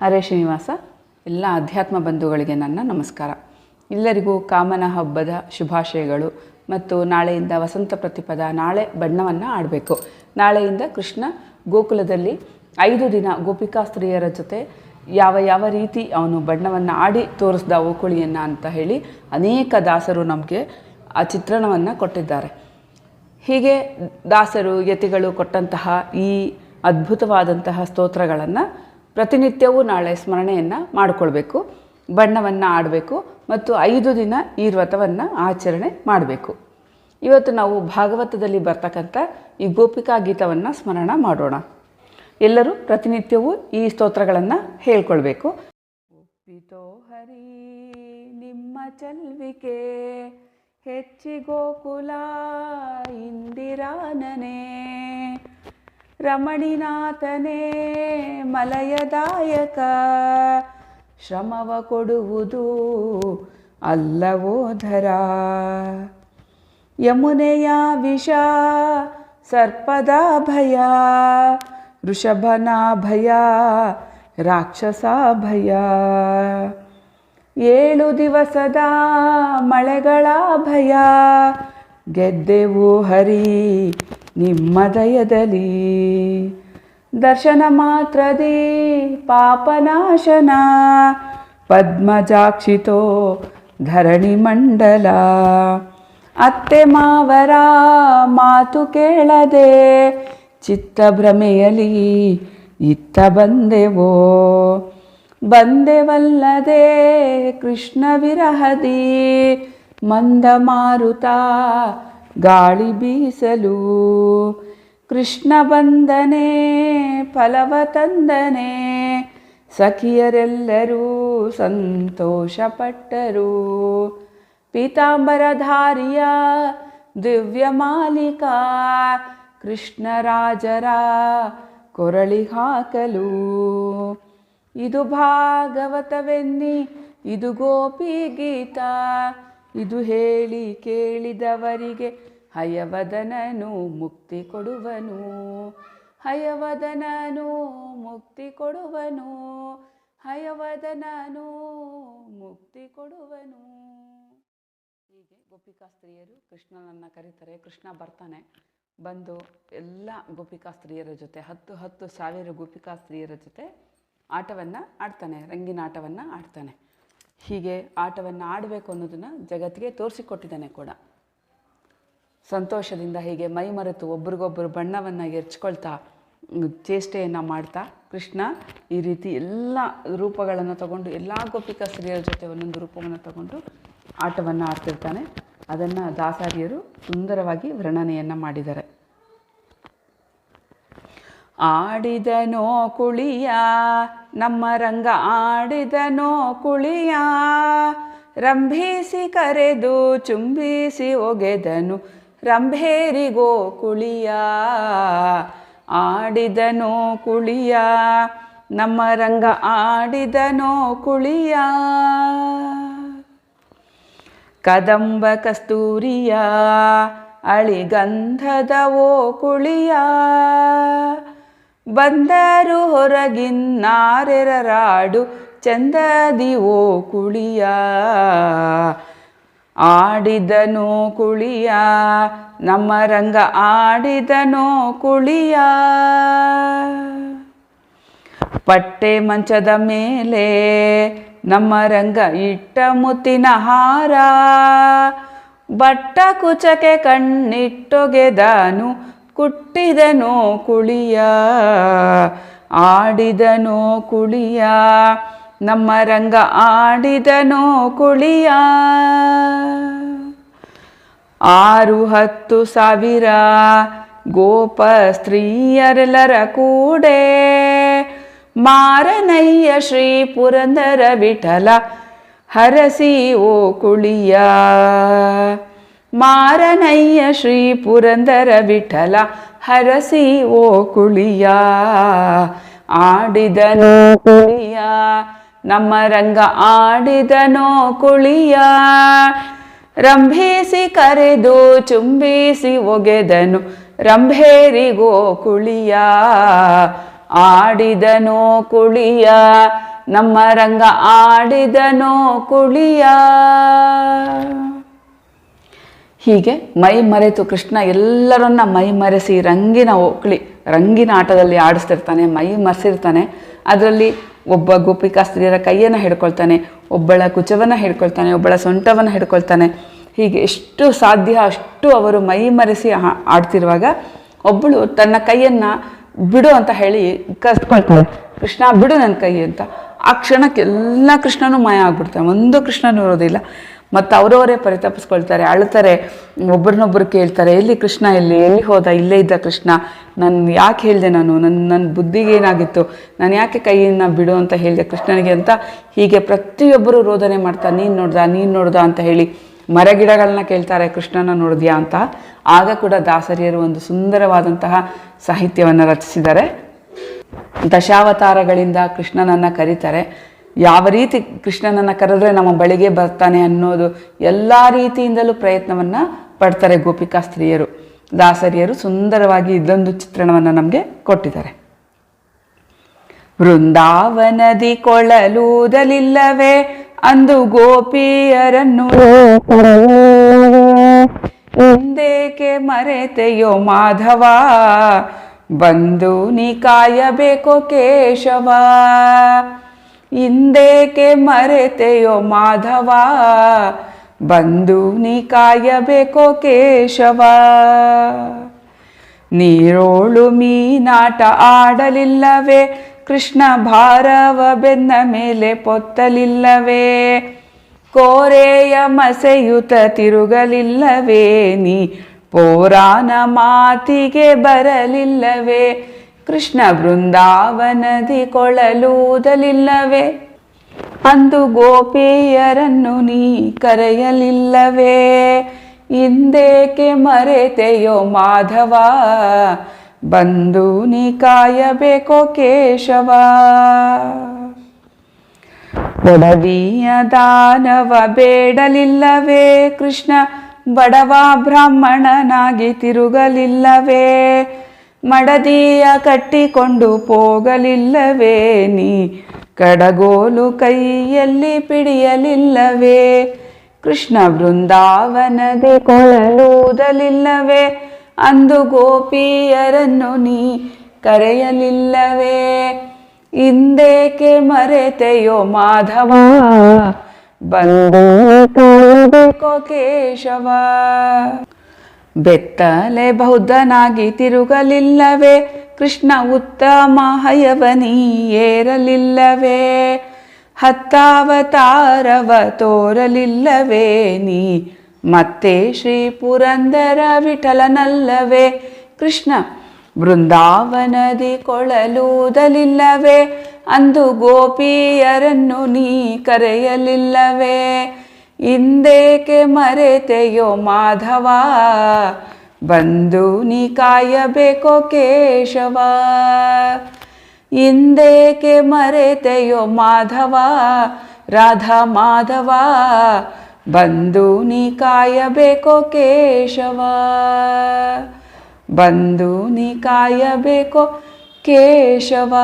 ಹರೇ ಶ್ರೀನಿವಾಸ. ಎಲ್ಲ ಅಧ್ಯಾತ್ಮ ಬಂಧುಗಳಿಗೆ ನನ್ನ ನಮಸ್ಕಾರ. ಎಲ್ಲರಿಗೂ ಕಾಮನ ಹಬ್ಬದ ಶುಭಾಶಯಗಳು ಮತ್ತು ನಾಳೆಯಿಂದ ವಸಂತ ಪ್ರತಿಪದ ನಾಳೆ ಬಣ್ಣವನ್ನು ಆಡಬೇಕು. ನಾಳೆಯಿಂದ ಕೃಷ್ಣ ಗೋಕುಲದಲ್ಲಿ ಐದು ದಿನ ಗೋಪಿಕಾ ಸ್ತ್ರೀಯರ ಜೊತೆ ಯಾವ ಯಾವ ರೀತಿ ಅವನು ಬಣ್ಣವನ್ನು ಆಡಿ ತೋರಿಸ್ದ ಓಕುಳಿಯನ್ನು ಅಂತ ಹೇಳಿ ಅನೇಕ ದಾಸರು ನಮಗೆ ಆ ಚಿತ್ರಣವನ್ನು ಕೊಟ್ಟಿದ್ದಾರೆ. ಹೀಗೆ ದಾಸರು ಯತಿಗಳು ಕೊಟ್ಟಂತಹ ಈ ಅದ್ಭುತವಾದಂತಹ ಸ್ತೋತ್ರಗಳನ್ನು ಪ್ರತಿನಿತ್ಯವೂ ನಾಳೆ ಸ್ಮರಣೆಯನ್ನು ಮಾಡಿಕೊಳ್ಬೇಕು, ಬಣ್ಣವನ್ನು ಆಡಬೇಕು ಮತ್ತು ಐದು ದಿನ ಈ ವ್ರತವನ್ನು ಆಚರಣೆ ಮಾಡಬೇಕು. ಇವತ್ತು ನಾವು ಭಾಗವತದಲ್ಲಿ ಬರ್ತಕ್ಕಂಥ ಈ ಗೋಪಿಕಾ ಗೀತವನ್ನು ಸ್ಮರಣ ಮಾಡೋಣ. ಎಲ್ಲರೂ ಪ್ರತಿನಿತ್ಯವೂ ಈ ಸ್ತೋತ್ರಗಳನ್ನು ಹೇಳ್ಕೊಳ್ಬೇಕು. ಒಪ್ಪಿತೋ ಹರಿ, ನಿಮ್ಮ ಚಲ್ವಿಕೆ ಹೆಚ್ಚಿ ಗೋಕುಲ ಇಂದಿರಾನನೇ. ರಮಣಿನಾಥನೇ ಮಲಯದಾಯಕ, ಶ್ರಮವ ಕೊಡುವುದು ಅಲ್ಲವೋ ಧರ. ಯಮುನೆಯ ವಿಷ, ಸರ್ಪದ ಭಯ ಋಷಭನ ಭಯ ರಾಕ್ಷಸ ಭಯ. ಏಳು ದಿವಸದ ಮಳೆಗಳ ಭಯ, ಗೆದ್ದೆವು ಹರಿ ನಿಮ್ಮ ದಯದಲ್ಲಿ ದರ್ಶನ ಮಾತ್ರದಿ ಪಾಪನಾಶನ. ಪದ್ಮಜಾಕ್ಷಿತೋ ಧರಣಿ ಮಂಡಲ. ಅತ್ತೆ ಮಾವರ ಮಾತು ಕೇಳದೆ ಚಿತ್ತಭ್ರಮೆಯಲಿ ಇತ್ತ ಬಂದೆವೋ. ಬಂದೆವಲ್ಲದೆ ಕೃಷ್ಣ ವಿರಹದಿ, ಮಂದ ಮಾರುತ ಗಾಳಿ ಬೀಸಲು. ಕೃಷ್ಣ ಬಂದನೆ, ಫಲವ ತಂದನೆ, ಸಖಿಯರೆಲ್ಲರೂ ಸಂತೋಷಪಟ್ಟರು. ಪೀತಾಂಬರಧಾರಿಯ ದಿವ್ಯ ಮಾಲಿಕಾ ಕೃಷ್ಣರಾಜರ ಕೊರಳಿ ಹಾಕಲು. ಇದು ಭಾಗವತವೆನ್ನಿ, ಇದು ಗೋಪಿ ಗೀತ. ಇದು ಹೇಳಿ ಕೇಳಿದವರಿಗೆ ಹಯವದನನು ಮುಕ್ತಿ ಕೊಡುವನು. ಹಯವದನನು ಮುಕ್ತಿ ಕೊಡುವನು. ಹಯವದನನು ಮುಕ್ತಿ ಕೊಡುವನು. ಹೀಗೆ ಗೋಪಿಕಾ ಸ್ತ್ರೀಯರು ಕೃಷ್ಣನನ್ನು ಕರೀತಾರೆ. ಕೃಷ್ಣ ಬರ್ತಾನೆ. ಬಂದು ಎಲ್ಲ ಗೋಪಿಕಾ ಸ್ತ್ರೀಯರ ಜೊತೆ, ಹತ್ತು ಹತ್ತು ಸಾವಿರ ಗೋಪಿಕಾ ಸ್ತ್ರೀಯರ ಜೊತೆ ಆಟವನ್ನು ಆಡ್ತಾನೆ. ರಂಗಿನ ಆಟವನ್ನು ಆಡ್ತಾನೆ. ಹೀಗೆ ಆಟವನ್ನು ಆಡಬೇಕು ಅನ್ನೋದನ್ನು ಜಗತ್ತಿಗೆ ತೋರಿಸಿಕೊಟ್ಟಿದ್ದಾನೆ ಕೂಡ. ಸಂತೋಷದಿಂದ ಹೀಗೆ ಮೈ ಮರೆತು ಒಬ್ರಿಗೊಬ್ಬರು ಬಣ್ಣವನ್ನು ಎರಚ್ಕೊಳ್ತಾ, ಚೇಷ್ಟೆಯನ್ನು ಮಾಡ್ತಾ, ಕೃಷ್ಣ ಈ ರೀತಿ ಎಲ್ಲ ರೂಪಗಳನ್ನು ತಗೊಂಡು, ಎಲ್ಲ ಗೋಪಿಕಾ ಸ್ತ್ರೀಯರ ಜೊತೆ ಒಂದೊಂದು ರೂಪವನ್ನು ತಗೊಂಡು ಆಟವನ್ನು ಆಡ್ತಿರ್ತಾನೆ. ಅದನ್ನು ದಾಸಾರಿಯರು ಸುಂದರವಾಗಿ ವರ್ಣನೆಯನ್ನು ಮಾಡಿದ್ದಾರೆ. ಆಡಿದನೋ ಕುಳಿಯ, ನಮ್ಮ ರಂಗ ಆಡಿದನೋ ಕುಳಿಯ. ರಂಭಿಸಿ ಕರೆದು ಚುಂಬಿಸಿ ಒಗೆದನು, ರಂಭೇರಿಗೋ ಕುಳಿಯ. ಆಡಿದನೋ ಕುಳಿಯ, ನಮ್ಮ ರಂಗ ಆಡಿದನೋ ಕುಳಿಯ. ಕದಂಬ ಕಸ್ತೂರಿಯ ಅಳಿಗಂಧದವೋ ಓ ಕುಳಿಯ. ಬಂದರು ಹೊರಗಿನ್ನಾರೆರರಾಡು ಚಂದದಿ ಓ ಕುಳಿಯ. ಆಡಿದನು ಕುಳಿಯ, ನಮ್ಮ ರಂಗ ಆಡಿದನೋ ಕುಳಿಯ. ಪಟ್ಟೆ ಮಂಚದ ಮೇಲೆ ನಮ್ಮ ರಂಗ ಇಟ್ಟ ಮುತ್ತಿನ ಹಾರ. ಬಟ್ಟ ಕುಚಕೆ ಕಣ್ಣಿಟ್ಟೊಗೆದನು ಕುಟ್ಟಿದನು ಕುಳಿಯ, ಆಡಿದನೋ ಕುಳಿಯ, ನಮ್ಮ ರಂಗ ಆಡಿದನೋ ಕುಳಿಯ. ಆರು ಹತ್ತು ಸಾವಿರ ಗೋಪ ಸ್ತ್ರೀಯರೆಲ್ಲರ ಕೂಡೆ, ಮಾರನಯ್ಯ ಶ್ರೀ ಪುರಂದರ ವಿಠಲ ಹರಸಿ, ಓ ಕುಳಿಯ. ಮಾರನಯ್ಯ ಶ್ರೀ ಪುರಂದರ ವಿಠಲ, ಹರಸಿ ಓ ಕುಳಿಯ. ಆಡಿದನೋ ಕುಳಿಯ, ನಮ್ಮ ರಂಗ ಆಡಿದನೋ ಕುಳಿಯ. ರಂಭೇಸಿ ಕರೆದು, ಚುಂಬಿಸಿ ಒಗೆದನು, ರಂಭೇರಿಗೋ ಕುಳಿಯ. ಆಡಿದನೋ ಕುಳಿಯ, ನಮ್ಮ ರಂಗ ಆಡಿದನೋ ಕುಳಿಯ. ಹೀಗೆ ಮೈ ಮರೆತು ಕೃಷ್ಣ ಎಲ್ಲರನ್ನ ಮೈ ಮರೆಸಿ ರಂಗಿನ ಓಕ್ಳಿ ರಂಗಿನ ಆಟದಲ್ಲಿ ಆಡಿಸ್ತಿರ್ತಾನೆ, ಮೈ ಮರೆಸಿರ್ತಾನೆ. ಅದರಲ್ಲಿ ಒಬ್ಬ ಗೋಪಿಕಾ ಸ್ತ್ರೀಯರ ಕೈಯನ್ನು ಹಿಡ್ಕೊಳ್ತಾನೆ, ಒಬ್ಬಳ ಕುಚವನ್ನು ಹಿಡ್ಕೊಳ್ತಾನೆ, ಒಬ್ಬಳ ಸೊಂಟವನ್ನು ಹಿಡ್ಕೊಳ್ತಾನೆ. ಹೀಗೆ ಎಷ್ಟು ಸಾಧ್ಯ ಅಷ್ಟು ಅವರು ಮೈ ಮರೆಸಿ ಆಡ್ತಿರುವಾಗ ಒಬ್ಬಳು ತನ್ನ ಕೈಯನ್ನು ಬಿಡು ಅಂತ ಹೇಳಿ ಕಸ್ಕೊಳ್ತಾಳೆ ಕೃಷ್ಣ ಬಿಡು ನನ್ನ ಕೈ ಅಂತ. ಆ ಕ್ಷಣಕ್ಕೆ ಎಲ್ಲ ಕೃಷ್ಣನೂ ಮಾಯ ಆಗ್ಬಿಡ್ತಾನೆ. ಒಂದು ಕೃಷ್ಣನೂ ಇರೋದಿಲ್ಲ. ಮತ್ತು ಅವರವರೇ ಪರಿತಪಿಸ್ಕೊಳ್ತಾರೆ, ಅಳ್ತಾರೆ, ಒಬ್ರನ್ನೊಬ್ರು ಕೇಳ್ತಾರೆ, ಎಲ್ಲಿ ಕೃಷ್ಣ, ಎಲ್ಲಿ ಎಲ್ಲಿ ಹೋದ, ಇಲ್ಲೇ ಇದ್ದ ಕೃಷ್ಣ, ನಾನು ಯಾಕೆ ಹೇಳಿದೆ ನಾನು? ನನ್ನ ನನ್ನ ಬುದ್ಧಿಗೆ ಏನಾಗಿತ್ತು? ನಾನು ಯಾಕೆ ಕೈಯನ್ನ ಬಿಡು ಅಂತ ಹೇಳಿದೆ ಕೃಷ್ಣನಿಗೆ ಅಂತ ಹೀಗೆ ಪ್ರತಿಯೊಬ್ಬರು ರೋದನೆ ಮಾಡ್ತಾ, ನೀನು ನೋಡ್ದ ನೀನು ನೋಡ್ದ ಅಂತ ಹೇಳಿ ಮರಗಿಡಗಳನ್ನ ಕೇಳ್ತಾರೆ, ಕೃಷ್ಣನ ನೋಡಿದ್ಯಾ ಅಂತ. ಆಗ ಕೂಡ ದಾಸರಿಯರು ಒಂದು ಸುಂದರವಾದಂತಹ ಸಾಹಿತ್ಯವನ್ನು ರಚಿಸಿದ್ದಾರೆ. ದಶಾವತಾರಗಳಿಂದ ಕೃಷ್ಣನನ್ನು ಕರೀತಾರೆ. ಯಾವ ರೀತಿ ಕೃಷ್ಣನನ್ನು ಕರೆದ್ರೆ ನಮ್ಮ ಬಳಿಗೆ ಬರ್ತಾನೆ ಅನ್ನೋದು ಎಲ್ಲ ರೀತಿಯಿಂದಲೂ ಪ್ರಯತ್ನವನ್ನು ಪಡ್ತಾರೆ ಗೋಪಿಕಾ ಸ್ತ್ರೀಯರು. ದಾಸರಿಯರು ಸುಂದರವಾಗಿ ಇದೊಂದು ಚಿತ್ರಣವನ್ನು ನಮಗೆ ಕೊಟ್ಟಿದ್ದಾರೆ. ವೃಂದಾವನದಿ ಕೊಳಲೂದಲಿಲ್ಲವೇ ಅಂದು ಗೋಪಿಯರನ್ನು ಹಿಂದೇಕೆ ಮರೆತೆಯೋ ಮಾಧವ? ಬಂದು ನೀ ಕಾಯಬೇಕೋ ಕೇಶವ? ಹಿಂದೇಕೆ ಮರೆತೆಯೋ ಮಾಧವ? ಬಂದು ನೀ ಕಾಯಬೇಕೋ ಕೇಶವ? ನೀರೋಳು ಮೀನಾಟ ಆಡಲಿಲ್ಲವೇ? ಕೃಷ್ಣ ಭಾರವ ಬೆನ್ನ ಮೇಲೆ ಪೊತ್ತಲಿಲ್ಲವೇ? ಕೋರೆಯ ಮಸೆಯುತ ತಿರುಗಲಿಲ್ಲವೇ? ನೀ ಪೋರಾನ ಮಾತಿಗೆ ಬರಲಿಲ್ಲವೇ? ಕೃಷ್ಣ ಬೃಂದಾವನದಿ ಕೊಳಲೂದಲಿಲ್ಲವೇ? ಅಂದು ಗೋಪಿಯರನ್ನು ನೀ ಕರೆಯಲಿಲ್ಲವೇ? ಹಿಂದೇಕೆ ಮರೆತೆಯೋ ಮಾಧವ? ಬಂದು ನೀ ಕಾಯಬೇಕೋ ಕೇಶವ? ಒಡವಿಯ ದಾನವ ಬೇಡಲಿಲ್ಲವೇ ಕೃಷ್ಣ? ಬಡವ ಬ್ರಾಹ್ಮಣನಾಗಿ ತಿರುಗಲಿಲ್ಲವೇ? ಮಡದಿಯ ಕಟ್ಟಿಕೊಂಡು ಹೋಗಲಿಲ್ಲವೇ ನೀ? ಕಡಗೋಲು ಕೈಯಲ್ಲಿ ಪಿಡಿಯಲಿಲ್ಲವೇ? ಕೃಷ್ಣ ಬೃಂದಾವನದಿ ಕೊಳಲೂದಲಿಲ್ಲವೇ ಅಂದು ಗೋಪಿಯರನ್ನು ನೀ ಕರೆಯಲಿಲ್ಲವೇ? ಹಿಂದೇಕೆ ಮರೆತೆಯೋ ಮಾಧವ? ಬಂದು ಕೇಶವ ಬೆತ್ತಲೆ ಬೌದ್ಧನಾಗಿ ತಿರುಗಲಿಲ್ಲವೇ? ಕೃಷ್ಣ ಉತ್ತಮ ಹಯವನಿ ಏರಲಿಲ್ಲವೇ? ಹತ್ತಾವತಾರವ ತೋರಲಿಲ್ಲವೇ ನೀ? ಮತ್ತೆ ಶ್ರೀ ಪುರಂದರ ವಿಠಲನಲ್ಲವೇ? ಕೃಷ್ಣ, ಬೃಂದಾವನದಿ ಕೊಳಲೂದಲಿಲ್ಲವೇ? ಅಂದು ಗೋಪಿಯರನ್ನು ನೀ ಕರೆಯಲಿಲ್ಲವೇ? ಹಿಂದೇಕೆ ಮರೆತೆಯೋ ಮಾಧವ? ಬಂದು ನೀ ಕಾಯಬೇಕೋ ಕೇಶವ? ಹಿಂದೇಕೆ ಮರೆತೆಯೋ ಮಾಧವ? ರಾಧಾ ಮಾಧವ, ಬಂದು ನೀ ಕಾಯಬೇಕೋ ಕೇಶವ? ಬಂದು ನೀ ಕಾಯಬೇಕೋ ಕೇಶವ?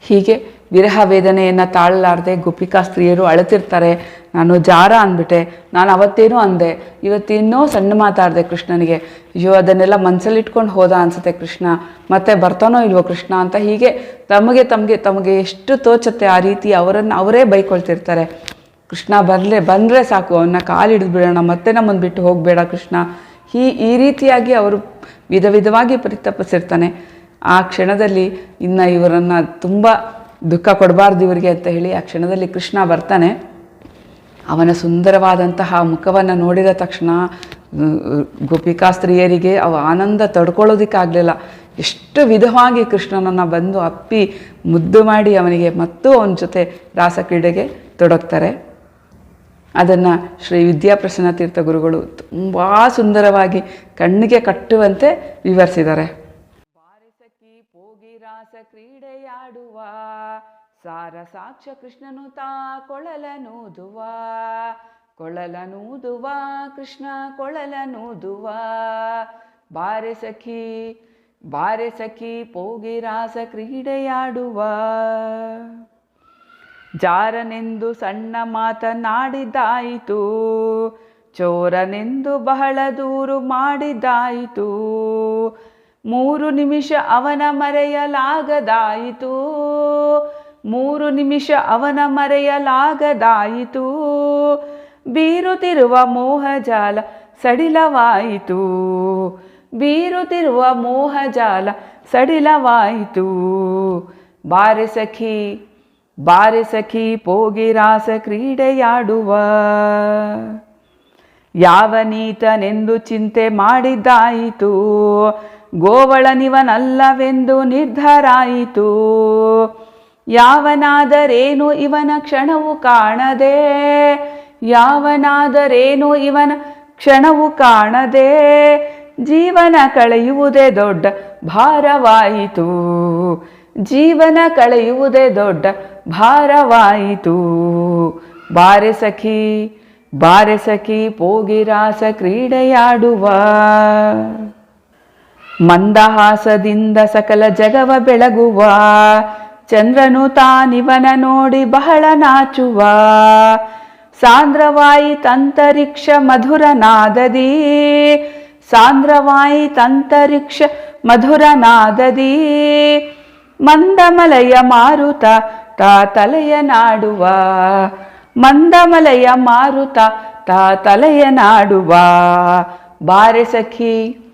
ಹೀಗೆ ವಿರಹ ವೇದನೆಯನ್ನು ತಾಳಲಾರದೆ ಗೋಪಿಕಾ ಸ್ತ್ರೀಯರು ಅಳತಿರ್ತಾರೆ. ನಾನು ಜಾರ ಅಂದ್ಬಿಟ್ಟೆ. ನಾನು ಅವತ್ತೇನೋ ಅಂದೆ. ಇವತ್ತಿನ್ನೂ ಸಣ್ಣ ಮಾತಾಡಿದೆ ಕೃಷ್ಣನಿಗೆ. ಅಯ್ಯೋ, ಅದನ್ನೆಲ್ಲ ಮನಸ್ಸಲ್ಲಿಟ್ಕೊಂಡು ಹೋದ ಅನಿಸುತ್ತೆ ಕೃಷ್ಣ. ಮತ್ತೆ ಬರ್ತಾನೋ ಇಲ್ವೋ ಕೃಷ್ಣ ಅಂತ ಹೀಗೆ ತಮಗೆ ತಮಗೆ ತಮಗೆ ಎಷ್ಟು ತೋಚತ್ತೆ ಆ ರೀತಿ ಅವರನ್ನು ಅವರೇ ಬೈಕೊಳ್ತಿರ್ತಾರೆ. ಕೃಷ್ಣ ಬರಲೇ, ಬಂದರೆ ಸಾಕು ಅವನ್ನ ಕಾಲು ಹಿಡಿದು ಬಿಡೋಣ, ಮತ್ತೆ ನಮ್ಮನ್ನು ಬಿಟ್ಟು ಹೋಗಬೇಡ ಕೃಷ್ಣ. ಹೀ, ಈ ರೀತಿಯಾಗಿ ಅವರು ವಿಧ ವಿಧವಾಗಿ ಪರಿತಪಿಸಿರ್ತಾನೆ. ಆ ಕ್ಷಣದಲ್ಲಿ ಇನ್ನು ಇವರನ್ನು ತುಂಬ ದುಃಖ ಕೊಡಬಾರ್ದು ಇವರಿಗೆ ಅಂತ ಹೇಳಿ ಆ ಕ್ಷಣದಲ್ಲಿ ಕೃಷ್ಣ ಬರ್ತಾನೆ. ಅವನ ಸುಂದರವಾದಂತಹ ಮುಖವನ್ನು ನೋಡಿದ ತಕ್ಷಣ ಗೋಪಿಕಾ ಸ್ತ್ರೀಯರಿಗೆ ಅವ ಆನಂದ ತಡ್ಕೊಳ್ಳೋದಕ್ಕಾಗಲಿಲ್ಲ. ಎಷ್ಟು ವಿಧವಾಗಿ ಕೃಷ್ಣನನ್ನು ಬಂದು ಅಪ್ಪಿ ಮುದ್ದು ಮಾಡಿ ಅವನಿಗೆ ಮತ್ತು ಅವನ ಜೊತೆ ರಾಸಕ್ರೀಡೆಗೆ ತೊಡಗ್ತಾರೆ. ಅದನ್ನು ಶ್ರೀ ವಿದ್ಯಾಪ್ರಸನ್ನ ತೀರ್ಥ ಗುರುಗಳು ತುಂಬ ಸುಂದರವಾಗಿ ಕಣ್ಣಿಗೆ ಕಟ್ಟುವಂತೆ ವಿವರಿಸಿದ್ದಾರೆ. ಕ್ರೀಡೆಯಾಡುವ ಸಾರ ಸಾಕ್ಷ ಕೃಷ್ಣನು ತಾ ಕೊಳಲನೂದುವ ಕೊಳಲನೂದುವ, ಕೃಷ್ಣ ಕೊಳಲನೂದುವ. ಬಾರೆ ಸಖಿ ಬಾರೆ ಸಖಿ ಪೋಗಿರಾಸ ಕ್ರೀಡೆಯಾಡುವ. ಜಾರನೆಂದು ಸಣ್ಣ ಮಾತನಾಡಿದ್ದಾಯಿತು ಚೋರನೆಂದು ಬಹಳ ದೂರು ಮಾಡಿದ್ದಾಯಿತು. ಮೂರು ನಿಮಿಷ ಅವನ ಮರೆಯಲಾಗದಾಯಿತು. ಮೂರು ನಿಮಿಷ ಅವನ ಮರೆಯಲಾಗದಾಯಿತು. ಬೀರುತ್ತಿರುವ ಮೋಹಜಾಲ ಸಡಿಲವಾಯಿತು. ಬೀರುತ್ತಿರುವ ಮೋಹಜಾಲ ಸಡಿಲವಾಯಿತು. ಬಾರೆ ಸಖಿ ಬಾರೆ ಸಖಿ ಪೋಗಿರಾಸ ಕ್ರೀಡೆಯಾಡುವ. ಯಾವ ನೀತನೆಂದು ಚಿಂತೆ ಮಾಡಿದ್ದಾಯಿತು. ಗೋವಳನಿವನಲ್ಲವೆಂದು ನಿರ್ಧಾರಾಯಿತು. ಯಾವನಾದರೇನು ಇವನ ಕ್ಷಣವು ಕಾಣದೆ? ಯಾವನಾದರೇನು ಇವನ ಕ್ಷಣವು ಕಾಣದೆ? ಜೀವನ ಕಳೆಯುವುದೇ ದೊಡ್ಡ ಭಾರವಾಯಿತು. ಜೀವನ ಕಳೆಯುವುದೇ ದೊಡ್ಡ ಭಾರವಾಯಿತು. ಬಾರೆ ಸಖಿ ಬಾರೆ ಸಖಿ, ಪೋಗಿರಾಸ ಕ್ರೀಡೆಯಾಡುವ. ಮಂದಹಾಸದಿಂದ ಸಕಲ ಜಗವ ಬೆಳಗುವ. ಚಂದ್ರನು ತಾನಿವನ ನೋಡಿ ಬಹಳ ನಾಚುವ. ಸಾಂದ್ರವಾಯಿ ತಂತರಿಕ್ಷ ಮಧುರ ನಾದದಿ ಸಾಂದ್ರವಾಯಿ ತಂತರಿಕ್ಷ ಮಧುರ ನಾದದಿ ಮಂದಮಲಯ ಮಾರುತ ತಾ ತಲೆಯ ನಾಡುವ. ಮಂದಮಲಯ ಮಾರುತ ತಾ ತಲೆಯ ನಾಡುವ. ಬಾರೆ ಸಖಿ.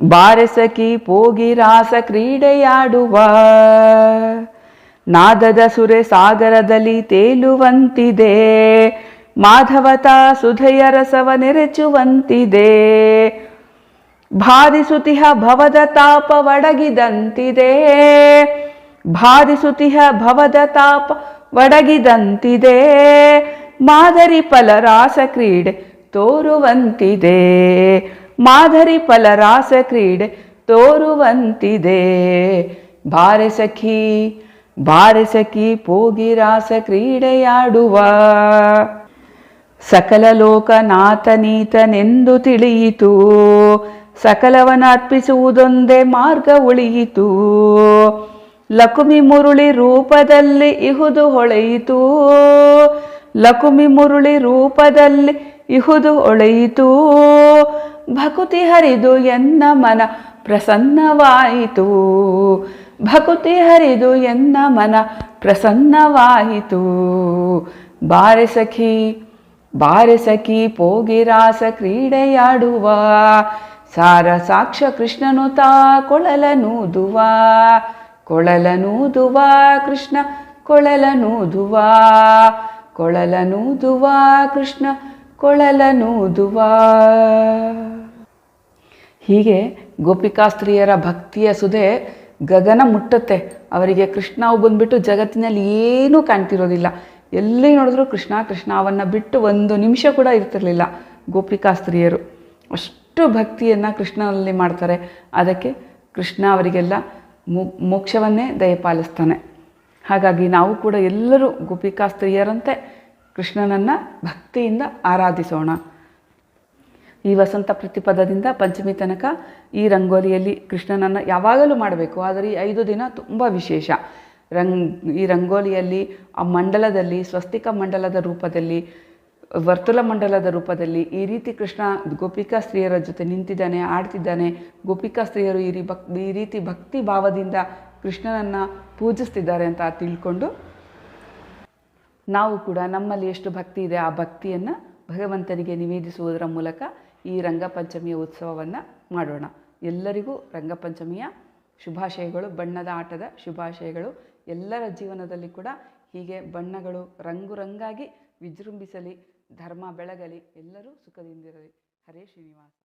ಬಾರೆ ಸಖಿ ಪೋಗಿರಾಸ ಕ್ರೀಡೆಯಾಡುವ. ನಾದದ ಸುರೆ ಸಾಗರದಲ್ಲಿ ತೇಲುವಂತಿದೆ. ಮಾಧವತ ಸುಧೆಯ ರಸವ ನೆರೆಚುವಂತಿದೆ. ಭಾದಿಸುತಿಹ ಭವದ ತಾಪ ಒಡಗಿದಂತಿದೆ. ಬಾಧಿಸುತಿಹ ಭವದ ತಾಪ ಒಡಗಿದಂತಿದೆ. ಮಾದರಿ ಫಲರಾಸ ಕ್ರೀಡೆ ತೋರುವಂತಿದೆ. ಮಾದರಿ ಫಲರಾಸ ಕ್ರೀಡೆ ತೋರುವಂತಿದೆ. ಬಾರೆ ಸಖಿ ಬಾರೆ ಸಖಿ ಪೋಗಿರಾಸ ಕ್ರೀಡೆಯಾಡುವ. ಸಕಲ ಲೋಕನಾಥನೀತನೆಂದು ತಿಳಿಯಿತು. ಸಕಲವನ ಅರ್ಪಿಸುವುದೊಂದೇ ಮಾರ್ಗ ಉಳಿಯಿತು. ಲಕುಮಿ ಮುರುಳಿ ರೂಪದಲ್ಲಿ ಇಹುದು ಹೊಳೆಯಿತು. ಲಕುಮಿ ಮುರುಳಿ ರೂಪದಲ್ಲಿ ಇಹುದು ಹೊಳೆಯಿತು ಭಕುತಿ ಹರಿದು ಎನ್ನ ಮನ ಪ್ರಸನ್ನವಾಯಿತು. ಭಕುತಿ ಹರಿದು ಎನ್ನ ಮನ ಪ್ರಸನ್ನವಾಯಿತು. ಬಾರೆ ಸಖಿ ಬಾರೆ ಸಖಿ ಪೋಗಿರಾಸ ಕ್ರೀಡೆಯಾಡುವ. ಸಾರ ಸಾಕ್ಷ ಕೃಷ್ಣನು ತಾ ಕೊಳಲನೂದುವ ಕೊಳಲನೂದುವ ಕೃಷ್ಣ ಕೊಳಲನೂದುವ ಕೊಳಲನೂದುವ ಕೃಷ್ಣ ಕೊಳಲನೂದುವ. ಹೀಗೆ ಗೋಪಿಕಾಸ್ತ್ರೀಯರ ಭಕ್ತಿಯ ಸುದೆ ಗಗನ ಮುಟ್ಟುತ್ತೆ. ಅವರಿಗೆ ಕೃಷ್ಣ ಬಂದ್ಬಿಟ್ಟು ಜಗತ್ತಿನಲ್ಲಿ ಏನೂ ಕಾಣ್ತಿರೋದಿಲ್ಲ. ಎಲ್ಲಿ ನೋಡಿದ್ರು ಕೃಷ್ಣ ಕೃಷ್ಣ ಅವನ್ನು ಬಿಟ್ಟು ಒಂದು ನಿಮಿಷ ಕೂಡ ಇರ್ತಿರ್ಲಿಲ್ಲ ಗೋಪಿಕಾಸ್ತ್ರೀಯರು ಅಷ್ಟು ಭಕ್ತಿಯನ್ನು ಕೃಷ್ಣನಲ್ಲಿ ಮಾಡ್ತಾರೆ. ಅದಕ್ಕೆ ಕೃಷ್ಣ ಅವರಿಗೆಲ್ಲ ಮೋಕ್ಷವನ್ನೇ ದಯಪಾಲಿಸ್ತಾನೆ. ಹಾಗಾಗಿ ನಾವು ಕೂಡ ಎಲ್ಲರೂ ಗೋಪಿಕಾಸ್ತ್ರೀಯರಂತೆ ಕೃಷ್ಣನನ್ನು ಭಕ್ತಿಯಿಂದ ಆರಾಧಿಸೋಣ. ಈ ವಸಂತ ಪ್ರತಿಪದದಿಂದ ಪಂಚಮಿ ತನಕ ಈ ರಂಗೋಲಿಯಲ್ಲಿ ಕೃಷ್ಣನನ್ನು ಯಾವಾಗಲೂ ಮಾಡಬೇಕು, ಆದರೆ ಈ ಐದು ದಿನ ತುಂಬ ವಿಶೇಷ. ರಂಗ್, ಈ ರಂಗೋಲಿಯಲ್ಲಿ ಆ ಮಂಡಲದಲ್ಲಿ, ಸ್ವಸ್ತಿಕ ಮಂಡಲದ ರೂಪದಲ್ಲಿ, ವರ್ತುಲ ಮಂಡಲದ ರೂಪದಲ್ಲಿ ಈ ರೀತಿ ಕೃಷ್ಣ ಗೋಪಿಕಾ ಸ್ತ್ರೀಯರ ಜೊತೆ ನಿಂತಿದ್ದಾನೆ, ಆಡ್ತಿದ್ದಾನೆ. ಗೋಪಿಕಾ ಸ್ತ್ರೀಯರು ಈ ರೀ ಭಕ್, ಈ ರೀತಿ ಭಕ್ತಿ ಭಾವದಿಂದ ಕೃಷ್ಣನನ್ನು ಪೂಜಿಸ್ತಿದ್ದಾರೆ ಅಂತ ತಿಳ್ಕೊಂಡು ನಾವು ಕೂಡ ನಮ್ಮಲ್ಲಿ ಎಷ್ಟು ಭಕ್ತಿ ಇದೆ ಆ ಭಕ್ತಿಯನ್ನು ಭಗವಂತನಿಗೆ ನಿವೇದಿಸುವುದರ ಮೂಲಕ ಈ ರಂಗಪಂಚಮಿಯ ಉತ್ಸವವನ್ನು ಮಾಡೋಣ. ಎಲ್ಲರಿಗೂ ರಂಗಪಂಚಮಿಯ ಶುಭಾಶಯಗಳು, ಬಣ್ಣದ ಆಟದ ಶುಭಾಶಯಗಳು. ಎಲ್ಲರ ಜೀವನದಲ್ಲಿ ಕೂಡ ಹೀಗೆ ಬಣ್ಣಗಳು ರಂಗು ರಂಗಾಗಿ ವಿಜೃಂಭಿಸಲಿ, ಧರ್ಮ ಬೆಳಗಲಿ, ಎಲ್ಲರೂ ಸುಖದಿಂದಿರಲಿ ಹರೇ ಶ್ರೀನಿವಾಸ.